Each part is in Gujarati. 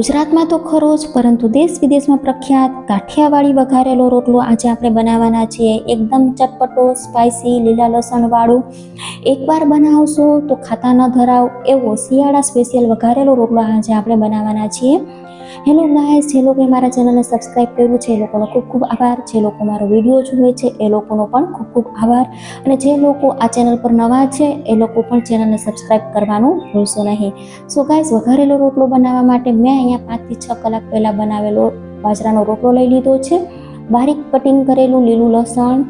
ગુજરાતમાં તો ખરો જ પરંતુ દેશ વિદેશમાં પ્રખ્યાત કાઠિયાવાડી વઘારેલો રોટલો આજે આપણે બનાવવાના છીએ. એકદમ ચટપટો સ્પાઇસી લીલા લસણવાળું. એકવાર બનાવશો તો ખાતા ન ધરાવ એવો શિયાળા સ્પેશિયલ વઘારેલો રોટલો આજે આપણે બનાવવાના છીએ. હેલો ગાઈસ જે લોકોએ મારા ચેનલને સબસ્ક્રાઈબ કર્યું છે, એ લોકોનો ખૂબ ખૂબ આભાર. જે લોકો મારો વીડિયો જુએ છે, એ લોકોનો પણ ખૂબ ખૂબ આભાર. અને જે લોકો આ ચેનલ પર નવા છે, એ લોકો પણ ચેનલને સબસ્ક્રાઈબ કરવાનું ભૂલશો નહીં. સો ગાઈસ વઘારેલો રોટલો બનાવવા માટે મેં અહીંયા પાંચથી છ કલાક પહેલાં બનાવેલો બાજરાનો રોટલો લઈ લીધો છે. બારીક કટિંગ કરેલું લીલું લસણ,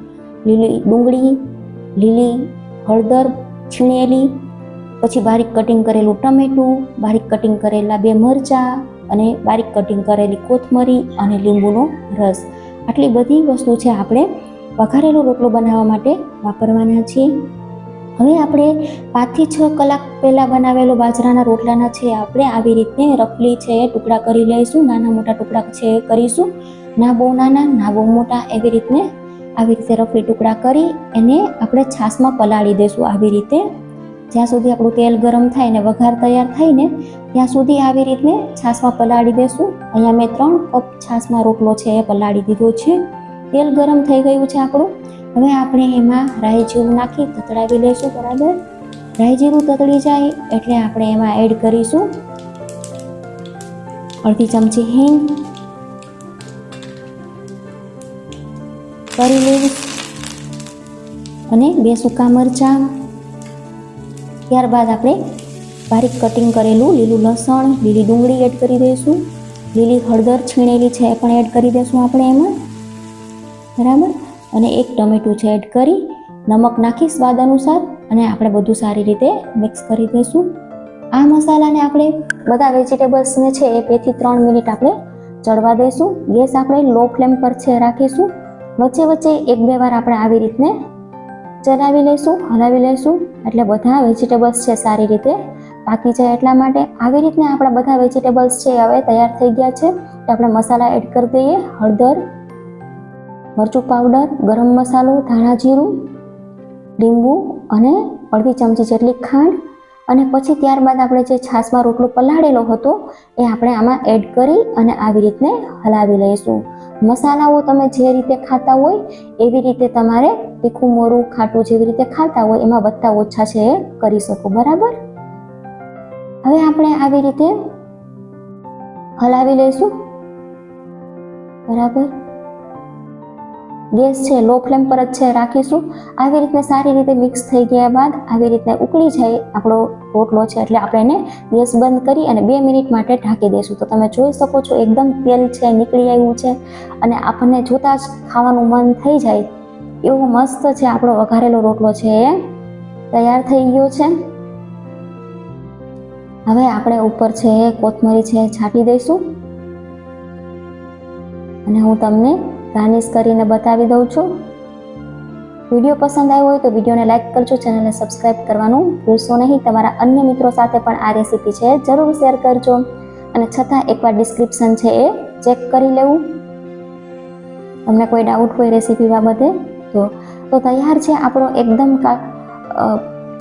લીલી ડુંગળી, લીલી હળદર છીણેલી, પછી બારીક કટિંગ કરેલું ટમેટું, બારીક કટિંગ કરેલા બે મરચાં અને બારીક કટિંગ કરેલી કોથમરી અને લીંબુનો રસ. આટલી બધી વસ્તુ છે આપણે વઘારેલો રોટલો બનાવવા માટે વાપરવાના છીએ. હવે આપણે પાંચથી છ કલાક પહેલાં બનાવેલો બાજરાના રોટલાના છે, આપણે આવી રીતે રફલી છે ટુકડા કરી લઈશું, નાના મોટા ટુકડા છે કરીશું. ના બહુ નાના, ના બહુ મોટા, એવી રીતને આવી રીતે રફલી ટુકડા કરી એને આપણે છાશમાં પલાળી દઈશું આવી રીતે જ્યાં સુધી આપણું તેલ ગરમ થાય ને વઘાર તૈયાર થાય ને, ત્યાં સુધી આવી રીતને છાશમાં પલાળી દેશું. અહીંયા મેં ત્રણ કપ છાશમાં રોટલો છે એ પલાળી દીધો છે. તેલ ગરમ થઈ ગયું છે આપણું. હવે આપણે એમાં રાઈ જીરું નાખી તતડાવી લઈશું બરાબર? રાઈ જીરું તતડી જાય એટલે આપણે એમાં એડ કરીશું અડધી ચમચી હિંગ કરી લઈશ અને બે સૂકા મરચાં ત્યારબાદ આપણે બારીક કટિંગ કરેલું, લીલું લસણ, લીલી ડુંગળી એડ કરી દઈશું. લીલી હળદર છીણેલી છે એ પણ એડ કરી દઈશું આપણે એમાં. બરાબર? અને એક ટમેટું છે એડ કરી, નમક નાખી સ્વાદ અનુસાર, અને આપણે બધું સારી રીતે મિક્સ કરી દઈશું. આ મસાલાને આપણે બધા વેજીટેબલ્સને છે એ બેથી ત્રણ મિનિટ આપણે ચડવા દઈશું. ગેસ આપણે લો ફ્લેમ પર છે રાખીશું. વચ્ચે વચ્ચે એક બે વાર આપણે આવી રીતને ચલાવી લઈશું, હલાવી લઈશું. એટલે બધા વેજીટેબલ્સ છે સારી રીતે. પાકી જાય એટલા માટે આવી રીતના આપણા બધા વેજીટેબલ્સ છે હવે તૈયાર થઈ ગયા છે. તો આપણે મસાલા એડ કરી દઈએ. હળદર, મરચું પાવડર ગરમ મસાલો, ધાણા જીરું, લીંબુ અને અડધી ચમચી જેટલી ખાંડ. અને પછી ત્યારબાદ આપણે જે છાશમાં રોટલો પલાળેલો હતો, એ આપણે આમાં એડ કરી અને આવી રીતને હલાવી લઈશું. મસાલાઓ તમે જે રીતે ખાતા હોય, એવી રીતે તમારે તીખું, મોરું, ખાટું જેવી રીતે ખાતા હોય, એમાં વધતા ઓછા છે એ કરી શકો, બરાબર? હવે આપણે આવી રીતે હલાવી લઈશું. બરાબર? ગેસ છે, લો ફ્લેમ પર જ છે, રાખીશું. આવી રીતે સારી રીતે મિક્સ થઈ ગયા બાદ આવી રીતે ઉકળી જાય આપણો રોટલો છે, એટલે આપણે એને ગેસ બંધ કરી અને બે મિનિટ માટે ઢાંકી દઈશું. તો તમે જોઈ શકો છો, એકદમ તેલ છે, નીકળી આવ્યું છે અને આપણને જોતાં જ ખાવાનું મન થઈ જાય. એવો મસ્ત છે આપણો વઘારેલો રોટલો છે. એ તૈયાર થઈ ગયો છે. હવે આપણે ઉપર છે, કોથમરી છે, છાંટી દઈશું. અને હું તમને ગાર્નિશ કરીને બતાવી દઉં છું. વીડિયો પસંદ આવ્યો હોય તો વિડીયોને લાઇક કરજો, ચેનલને સબસ્ક્રાઇબ કરવાનું ભૂલશો નહીં. તમારા અન્ય મિત્રો સાથે પણ આ રેસીપી છે, જરૂર શેર કરજો. અને છતાં એકવાર ડિસ્ક્રિપ્શન છે એ ચેક કરી લેવું. તમને કોઈ ડાઉટ હોય રેસીપી બાબતે તો તો તૈયાર છે આપણો એકદમ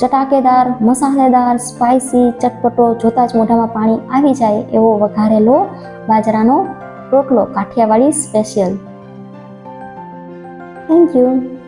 ચટાકેદાર, મસાલેદાર સ્પાઇસી ચટપટો, જોતાં જ મોઢામાં પાણી આવી જાય એવો વઘારેલો બાજરાનો રોટલો કાઠિયાવાડી સ્પેશિયલ Thank you.